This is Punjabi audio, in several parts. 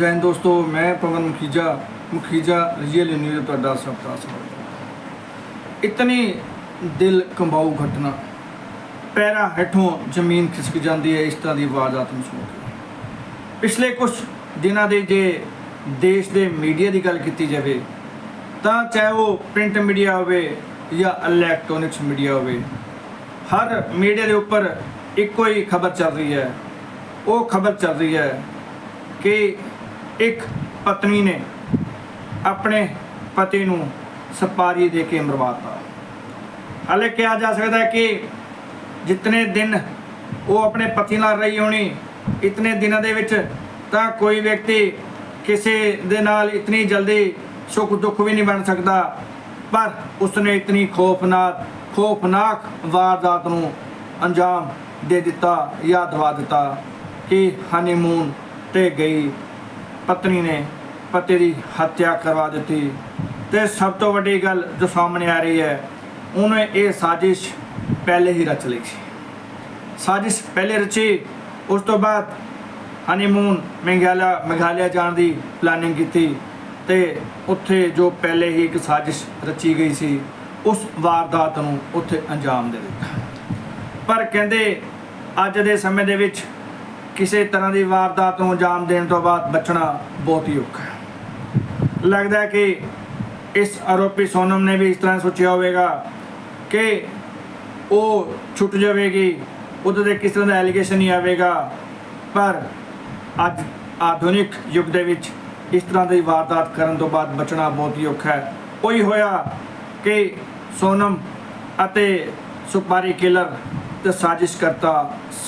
ਜੈਨ ਦੋਸਤੋ, ਮੈਂ ਪਵਨ ਮੁਖੀਜਾ ਮੁਖੀਜਾ ਰੀਅਲ ਨਿਊਜ਼ ਤੁਹਾਡਾ ਸਭ ਦਾ ਸਵਾਗਤ ਇਤਨੀ ਦਿਲ ਕੰਬਾਊ ਘਟਨਾ, ਪੈਰਾਂ ਹੇਠੋਂ ਜ਼ਮੀਨ ਖਿਸਕ ਜਾਂਦੀ ਹੈ, ਇਸ ਤਰ੍ਹਾਂ ਦੀ ਵਾਰਦਾਤ ਨੂੰ ਸੁਣ ਕੇ ਪਿਛਲੇ ਕੁਝ ਦਿਨਾਂ ਦੇ ਜੇ ਦੇਸ਼ ਦੇ ਮੀਡੀਆ ਦੀ ਗੱਲ ਕੀਤੀ ਜਾਵੇ, ਤਾਂ ਚਾਹੇ ਉਹ ਪ੍ਰਿੰਟ ਮੀਡੀਆ ਹੋਵੇ ਜਾਂ ਇਲੈਕਟ੍ਰੋਨਿਕਸ ਮੀਡੀਆ ਹੋਵੇ, ਹਰ ਮੀਡੀਆ ਦੇ ਉੱਪਰ ਇੱਕੋ ਹੀ ਖਬਰ ਚੱਲ ਰਹੀ ਹੈ। ਉਹ ਖਬਰ ਚੱਲ ਰਹੀ ਹੈ ਕਿ ਇੱਕ ਪਤਨੀ ਨੇ ਆਪਣੇ ਪਤੀ ਨੂੰ ਸਪਾਰੀ ਦੇ ਕੇ ਮਰਵਾਤਾ। ਹਾਲੇ ਕਿਹਾ ਜਾ ਸਕਦਾ ਹੈ ਕਿ ਜਿਤਨੇ ਦਿਨ ਉਹ ਆਪਣੇ ਪਤੀ ਨਾਲ ਰਹੀ ਹੋਣੀ, ਇਤਨੇ ਦਿਨਾਂ ਦੇ ਵਿੱਚ ਤਾਂ ਕੋਈ ਵਿਅਕਤੀ ਕਿਸੇ ਦੇ ਨਾਲ ਇਤਨੀ ਜਲਦੀ ਸੁੱਖ ਦੁੱਖ ਵੀ ਨਹੀਂ ਬਣ ਸਕਦਾ, ਪਰ ਉਸਨੇ ਇਤਨੀ ਖੋਫਨਾਕ, ਖੌਫਨਾਕ ਵਾਰਦਾਤ ਨੂੰ ਅੰਜਾਮ ਦੇ ਦਿੱਤਾ ਜਾਂ ਦਵਾ ਦਿੱਤਾ ਕਿ ਹਨੀਮੂਨ ਤੇ ਗਈ ਪਤਨੀ ਨੇ ਪਤੀ ਦੀ ਹੱਤਿਆ ਕਰਵਾ ਦਿੱਤੀ। ਤੇ ਸਭ ਤੋਂ ਵੱਡੀ ਗੱਲ ਜੋ ਸਾਹਮਣੇ ਆ ਰਹੀ ਹੈ, ਉਹਨੇ ਇਹ ਸਾਜ਼ਿਸ਼ ਪਹਿਲੇ ਹੀ ਰਚ ਲਈ ਸੀ। ਸਾਜ਼ਿਸ਼ ਪਹਿਲੇ ਰਚੀ, ਉਸ ਤੋਂ ਬਾਅਦ ਹਨੀਮੂਨ ਮੇਘਾਲਿਆ ਮੇਘਾਲਿਆ ਜਾਣ ਦੀ ਪਲਾਨਿੰਗ ਕੀਤੀ ਤੇ ਉੱਥੇ ਜੋ ਪਹਿਲੇ ਹੀ ਇੱਕ ਸਾਜ਼ਿਸ਼ ਰਚੀ ਗਈ ਸੀ, ਉਸ ਵਾਰਦਾਤ ਨੂੰ ਉੱਥੇ ਅੰਜਾਮ ਦੇ ਦਿੱਤਾ। ਪਰ ਕਹਿੰਦੇ, ਅੱਜ ਦੇ ਸਮੇਂ ਦੇ ਵਿੱਚ ਕਿਸੇ ਤਰ੍ਹਾਂ ਦੀ ਵਾਰਦਾਤ ਨੂੰ ਅੰਜਾਮ ਦੇਣ ਤੋਂ ਬਾਅਦ ਬਚਣਾ ਬਹੁਤ ਹੀ ਔਖਾ ਹੈ। ਲੱਗਦਾ ਹੈ ਕਿ ਇਸ ਆਰੋਪੀ ਸੋਨਮ ਨੇ ਵੀ ਇਸ ਤਰ੍ਹਾਂ ਸੋਚਿਆ ਹੋਵੇਗਾ ਕਿ ਉਹ ਛੁੱਟ ਜਾਵੇਗੀ, ਉਹਦੇ ਤੇ ਕਿਸ ਤਰ੍ਹਾਂ ਦਾ ਐਲੀਗੇਸ਼ਨ ਨਹੀਂ ਆਵੇਗਾ, ਪਰ ਅੱਜ ਆਧੁਨਿਕ ਯੁੱਗ ਦੇ ਵਿੱਚ ਇਸ ਤਰ੍ਹਾਂ ਦੀ ਵਾਰਦਾਤ ਕਰਨ ਤੋਂ ਬਾਅਦ ਬਚਣਾ ਬਹੁਤ ਹੀ ਔਖਾ ਹੈ। ਉਹੀ ਹੋਇਆ ਕਿ ਸੋਨਮ ਅਤੇ ਸੁਪਾਰੀ ਕਿਲਰ ਤੇ ਸਾਜ਼ਿਸ਼ ਕਰਤਾ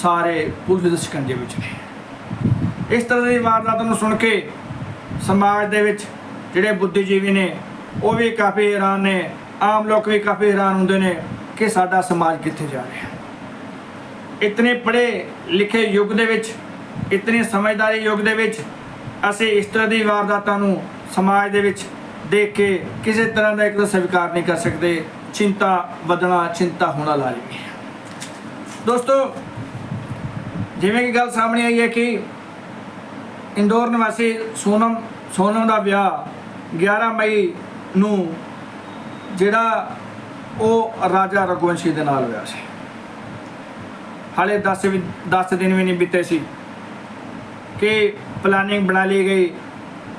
ਸਾਰੇ ਪੁਲਿਸ ਦੇ ਸ਼ਿਕੰਜੇ ਵਿੱਚ। ਨੇ ਇਸ ਤਰ੍ਹਾਂ ਦੀ ਵਾਰਦਾਤ ਨੂੰ ਸੁਣ ਕੇ ਸਮਾਜ ਦੇ ਵਿੱਚ ਜਿਹੜੇ ਬੁੱਧੀਜੀਵੀ ਨੇ, ਉਹ ਵੀ ਕਾਫੀ ਹੈਰਾਨ ਨੇ, ਆਮ ਲੋਕ ਵੀ ਕਾਫੀ ਹੈਰਾਨ ਹੁੰਦੇ ਨੇ ਕਿ ਸਾਡਾ ਸਮਾਜ ਕਿੱਥੇ ਜਾ ਰਿਹਾ ਹੈ। ਇਤਨੇ ਪੜ੍ਹੇ ਲਿਖੇ ਯੁੱਗ ਦੇ ਵਿੱਚ, ਇਤਨੀ ਸਮਝਦਾਰੀ ਯੁੱਗ ਦੇ ਵਿੱਚ ਅਸੀਂ ਇਸ ਤਰ੍ਹਾਂ ਦੀ ਵਾਰਦਾਤਾਂ ਨੂੰ ਸਮਾਜ ਦੇ ਵਿੱਚ ਦੇਖ ਕੇ ਕਿਸੇ ਤਰ੍ਹਾਂ ਦਾ ਇੱਕ ਤਾਂ ਸਵੀਕਾਰ ਨਹੀਂ ਕਰ ਸਕਦੇ, ਚਿੰਤਾ ਵਧਣਾ, ਚਿੰਤਾ ਹੋਣਾ ਲਾਜ਼ਮੀ ਹੈ। ਦੋਸਤੋ, ਜਿਵੇਂ ਕਿ ਗੱਲ ਸਾਹਮਣੇ ਆਈ ਹੈ ਕਿ ਇੰਦੌਰ ਨਿਵਾਸੀ ਸੋਨਮ ਸੋਨਮ ਦਾ ਵਿਆਹ 11 ਮਈ ਨੂੰ ਜਿਹੜਾ ਉਹ ਰਾਜਾ ਰਘੁਵੰਸ਼ੀ ਦੇ ਨਾਲ ਹੋਇਆ ਸੀ। ਹਾਲੇ 10 ਵੀ 10 ਦਿਨ ਵੀ ਨਹੀਂ ਬੀਤੇ ਸੀ ਕਿ ਪਲਾਨਿੰਗ ਬਣਾ ਲਈ ਗਈ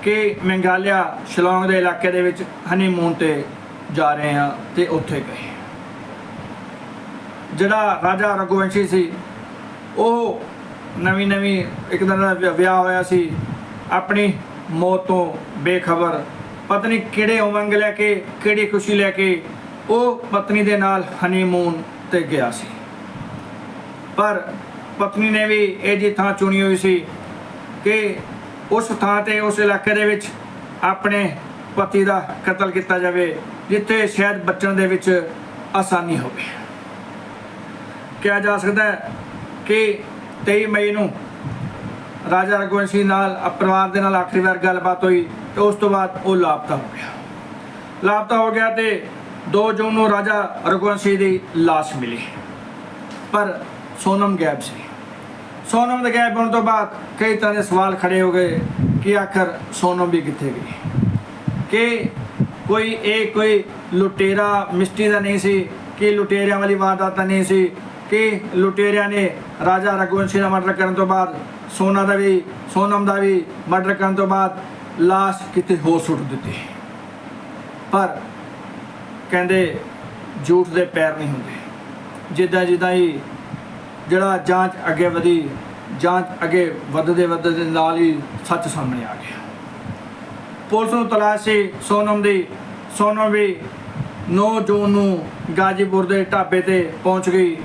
ਕਿ ਮੇਘਾਲਿਆ ਸ਼ਿਲੌਂਗ ਦੇ ਇਲਾਕੇ ਦੇ ਵਿੱਚ ਹਨੀਮੂਨ ਤੇ ਜਾ ਰਹੇ ਹਾਂ ਤੇ ਉੱਥੇ ਗਏ। ਜਿਹੜਾ ਰਾਜਾ ਰਘੁਵੰਸ਼ੀ ਸੀ, ਉਹ ਨਵੀਂ ਨਵੀਂ ਇੱਕ ਦਿਨ ਦਾ ਵਿਆਹ- ਵਿਆਹ ਹੋਇਆ ਸੀ। ਆਪਣੀ ਮੌਤ ਤੋਂ ਬੇਖਬਰ ਪਤਨੀ ਕਿਹੜੇ ਉਮੰਗ ਲੈ ਕੇ, ਕਿਹੜੀ ਖੁਸ਼ੀ ਲੈ ਕੇ ਉਹ ਪਤਨੀ ਦੇ ਨਾਲ ਹਨੀਮੂਨ ਤੇ ਗਿਆ ਸੀ। ਪਰ ਪਤਨੀ ਨੇ ਵੀ ਇਹ ਜੀ ਥਾਂ ਚੁਣੀ ਹੋਈ ਸੀ ਕਿ ਉਸ ਥਾਂ ਤੇ, ਉਸ ਇਲਾਕੇ ਦੇ ਵਿੱਚ ਆਪਣੇ ਪਤੀ ਦਾ ਕਤਲ ਕੀਤਾ ਜਾਵੇ, ਜਿੱਥੇ ਸ਼ਾਇਦ ਬਚਣ ਦੇ ਵਿੱਚ ਆਸਾਨੀ ਹੋਵੇ। ਕਿਹਾ ਜਾ ਸਕਦਾ ਹੈ ਕਿ 23 ਮਈ ਨੂੰ ਰਾਜਾ ਰਘੁਵੰਸ਼ੀ ਨਾਲ ਪਰਿਵਾਰ ਦੇ ਨਾਲ ਆਖਰੀ ਵਾਰ ਗੱਲਬਾਤ ਹੋਈ ਤੇ ਉਸ ਤੋਂ ਬਾਅਦ ਉਹ ਲਾਪਤਾ ਹੋ ਗਿਆ। ਲਾਪਤਾ ਹੋ ਗਿਆ ਤੇ 2 ਜੂਨ ਨੂੰ ਰਾਜਾ ਰਘੁਵੰਸ਼ੀ ਦੀ ਲਾਸ਼ ਮਿਲੀ। ਪਰ ਸੋਨਮ ਗਾਇਬ ਸੀ। ਸੋਨਮ ਦੇ ਗਾਇਬ ਹੋਣ ਤੋਂ ਬਾਅਦ ਕਈ ਤਰ੍ਹਾਂ ਦੇ ਸਵਾਲ ਖੜੇ ਹੋ ਗਏ ਕਿ ਆਖਰ ਸੋਨਮ ਵੀ ਕਿੱਥੇ ਗਈ? ਕਿ ਕੋਈ ਇਹ ਕੋਈ ਲੁਟੇਰਾ, ਮਿਸਟਰੀ ਦਾ ਨਹੀਂ ਸੀ, ਕਿ ਲੁਟੇਰਿਆਂ ਵਾਲੀ ਵਾਰਦਾਤ ਨਹੀਂ ਸੀ ਕਿ ਲੁਟੇਰਿਆਂ ਨੇ ਰਾਜਾ ਰਘੁਵੰਸ਼ੀ ਦਾ ਮਰਡਰ ਕਰਨ ਤੋਂ ਬਾਅਦ, ਸੋਨਾ ਦਾ ਵੀ, ਸੋਨਮ ਦਾ ਵੀ ਮਰਡਰ ਕਰਨ ਤੋਂ ਬਾਅਦ ਲਾਸ਼ ਕਿਤੇ ਹੋਰ ਸੁੱਟ ਦਿੱਤੀ। ਪਰ ਕਹਿੰਦੇ ਝੂਠ ਦੇ ਪੈਰ ਨਹੀਂ ਹੁੰਦੇ। ਜਿੱਦਾਂ ਜਿੱਦਾਂ ਹੀ ਜਿਹੜਾ ਜਾਂਚ ਅੱਗੇ ਵਧੀ, ਜਾਂਚ ਅੱਗੇ ਵੱਧਦੇ ਵੱਧਦੇ ਨਾਲ ਹੀ ਸੱਚ ਸਾਹਮਣੇ ਆ ਗਿਆ। ਪੁਲਿਸ ਨੂੰ ਤਲਾਸ਼ ਸੀ ਸੋਨਮ ਦੀ। ਸੋਨਮ ਵੀ 9 ਜੂਨ ਨੂੰ ਗਾਜੀਪੁਰ ਦੇ ਢਾਬੇ ਤੇ ਪਹੁੰਚ ਗਈ।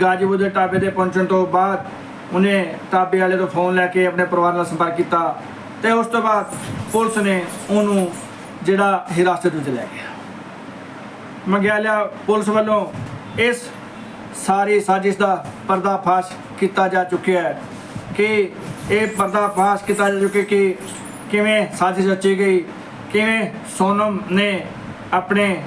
ਗਾਜੀਪੁਰ ਦੇ ਢਾਬੇ ਤੇ ਪਹੁੰਚਣ ਤੋਂ ਬਾਅਦ ਉਹਨੇ ਢਾਬੇ ਵਾਲੇ ਤੋਂ ਫੋਨ ਲੈ ਕੇ ਆਪਣੇ ਪਰਿਵਾਰ ਨਾਲ ਸੰਪਰਕ ਕੀਤਾ ਤੇ ਉਸ ਤੋਂ ਬਾਅਦ ਪੁਲਿਸ ਨੇ ਉਹਨੂੰ ਜਿਹੜਾ ਹਿਰਾਸਤ ਵਿੱਚ ਲੈ ਗਿਆ। ਮੰਗਿਆਲਿਆ ਪੁਲਿਸ ਵੱਲੋਂ ਇਸ ਸਾਰੀ ਸਾਜ਼ਿਸ਼ ਦਾ ਪਰਦਾਫਾਸ਼ ਕੀਤਾ ਜਾ ਚੁੱਕਿਆ ਹੈ ਕਿ ਇਹ ਪਰਦਾਫਾਸ਼ ਕੀਤਾ ਜਾ ਚੁੱਕਿਆ ਕਿ ਕਿਵੇਂ ਸਾਜ਼ਿਸ਼ ਰਚੀ ਗਈ, ਕਿਵੇਂ ਸੋਨਮ ਨੇ ਆਪਣੇ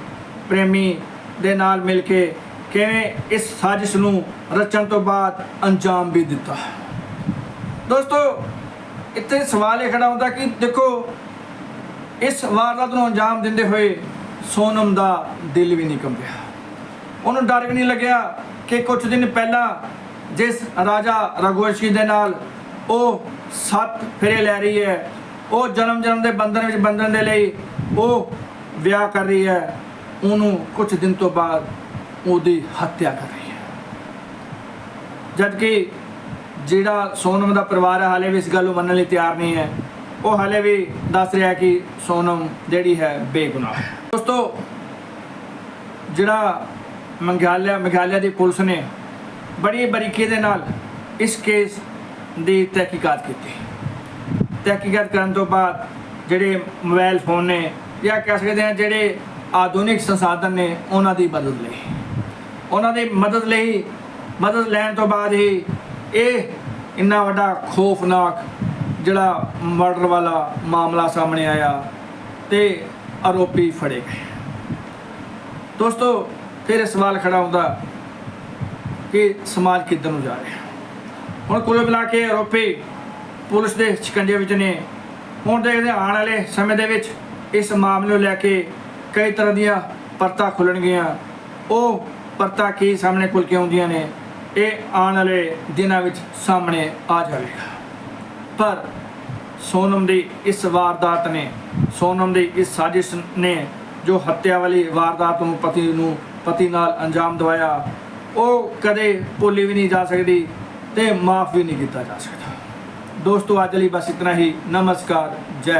ਪ੍ਰੇਮੀ ਦੇ ਨਾਲ ਮਿਲ ਕੇ ਕਿਵੇਂ ਇਸ ਸਾਜ਼ਿਸ਼ ਨੂੰ ਰਚਣ ਤੋਂ ਬਾਅਦ ਅੰਜਾਮ ਵੀ ਦਿੱਤਾ। ਦੋਸਤੋ, ਇੱਥੇ ਸਵਾਲ ਇਹ ਖੜਾ ਹੁੰਦਾ ਕਿ ਦੇਖੋ, ਇਸ ਵਾਰਦਾਤ ਨੂੰ ਅੰਜਾਮ ਦਿੰਦੇ ਹੋਏ ਸੋਨਮ ਦਾ ਦਿਲ ਵੀ ਨਹੀਂ ਕੰਬਿਆ। ਉਹਨੂੰ ਡਰ ਵੀ ਨਹੀਂ ਲੱਗਿਆ ਕਿ ਕੁਝ ਦਿਨ ਪਹਿਲਾਂ ਜਿਸ ਰਾਜਾ ਰਘੁਵੰਸ਼ੀ ਦੇ ਨਾਲ ਉਹ ਸੱਤ ਫੇਰੇ ਲੈ ਰਹੀ ਹੈ, ਉਹ ਜਨਮ ਜਨਮ ਦੇ ਬੰਧਨ ਵਿੱਚ ਬੰਧਨ ਦੇ ਲਈ ਉਹ ਵਿਆਹ ਕਰ ਰਹੀ ਹੈ, ਉਹਨੂੰ ਕੁਝ ਦਿਨ ਤੋਂ ਬਾਅਦ ਉਹਦੀ ਹੱਤਿਆ ਕਰ ਰਹੀ ਹੈ। ਜਦ ਕਿ ਜਿਹੜਾ ਸੋਨਮ ਦਾ ਪਰਿਵਾਰ ਹੈ, ਹਾਲੇ ਵੀ ਇਸ ਗੱਲ ਨੂੰ ਮੰਨਣ ਲਈ ਤਿਆਰ ਨਹੀਂ ਹੈ। ਉਹ ਹਾਲੇ ਵੀ ਦੱਸ ਰਿਹਾ ਕਿ ਸੋਨਮ ਜਿਹੜੀ ਹੈ ਬੇਗੁਨਾਹ ਹੈ। ਦੋਸਤੋ, ਜਿਹੜਾ ਮੰਗਾਲਿਆ ਮੇਘਾਲਿਆ ਦੀ ਪੁਲਿਸ ਨੇ ਬੜੀ ਬਰੀਕੀ ਦੇ ਨਾਲ ਇਸ ਕੇਸ ਦੀ ਤਹਿਕੀਕਾਤ ਕੀਤੀ। ਤਹਿਕੀਕਾਤ ਕਰਨ ਤੋਂ ਬਾਅਦ ਜਿਹੜੇ ਮੋਬਾਈਲ ਫੋਨ ਨੇ ਜਾਂ ਕਹਿ ਸਕਦੇ ਹਾਂ ਜਿਹੜੇ ਆਧੁਨਿਕ ਸੰਸਾਧਨ ਨੇ, ਉਹਨਾਂ ਦੀ ਮਦਦ ਲਈ। ਉਹਨਾਂ ਦੀ ਮਦਦ ਲਈ, ਮਦਦ ਲੈਣ ਤੋਂ ਬਾਅਦ ਹੀ ਇਹ ਇੰਨਾ ਵੱਡਾ ਖੌਫਨਾਕ ਜਿਹੜਾ ਮਰਡਰ ਵਾਲਾ ਮਾਮਲਾ ਸਾਹਮਣੇ ਆਇਆ ਤੇ ਆਰੋਪੀ ਫੜੇ ਗਏ। ਦੋਸਤੋ, ਫਿਰ ਇਹ ਸਵਾਲ ਖੜਾ ਹੁੰਦਾ ਕਿ ਸਮਾਜ ਕਿੱਧਰ ਨੂੰ ਜਾ ਰਿਹਾ ਹੁਣ ਕੁੱਲ ਮਿਲਾ ਕੇ ਆਰੋਪੀ ਪੁਲਿਸ ਦੇ ਸ਼ਿਕੰਜੇ ਵਿੱਚ ਨੇ। ਹੁਣ ਦੇਖਦੇ ਆਉਣ ਵਾਲੇ ਸਮੇਂ ਦੇ ਵਿੱਚ ਇਸ ਮਾਮਲੇ ਨੂੰ ਲੈ ਕੇ ਕਈ ਤਰ੍ਹਾਂ ਦੀਆਂ ਪਰਤਾਂ ਖੁੱਲਣਗੀਆਂ। ਉਹ ਪਰਤਾ ਕੀ ਸਾਹਮਣੇ ਖੁੱਲ ਕੇ ਆਉਂਦੀਆਂ ਨੇ, ਇਹ ਆਉਣ ਵਾਲੇ ਦਿਨਾਂ ਵਿੱਚ ਸਾਹਮਣੇ ਆ ਜਾਵੇਗਾ। ਪਰ ਸੋਨਮ ਦੀ ਇਸ ਵਾਰਦਾਤ ਨੇ, ਸੋਨਮ ਦੀ ਇਸ ਸਾਜ਼ਿਸ਼ ਨੇ ਜੋ ਹੱਤਿਆ ਵਾਲੀ ਵਾਰਦਾਤ ਨੂੰ ਪਤੀ ਨੂੰ, ਪਤੀ ਨਾਲ ਅੰਜਾਮ ਦਵਾਇਆ, ਉਹ ਕਦੇ ਭੁੱਲੀ ਵੀ ਨਹੀਂ ਜਾ ਸਕਦੀ ਤੇ ਮਾਫ ਵੀ ਨਹੀਂ ਕੀਤਾ ਜਾ ਸਕਦਾ। ਦੋਸਤੋ, ਅੱਜ ਲਈ ਬਸ ਇਤਨਾ ਹੀ। ਨਮਸਕਾਰ, ਜੈ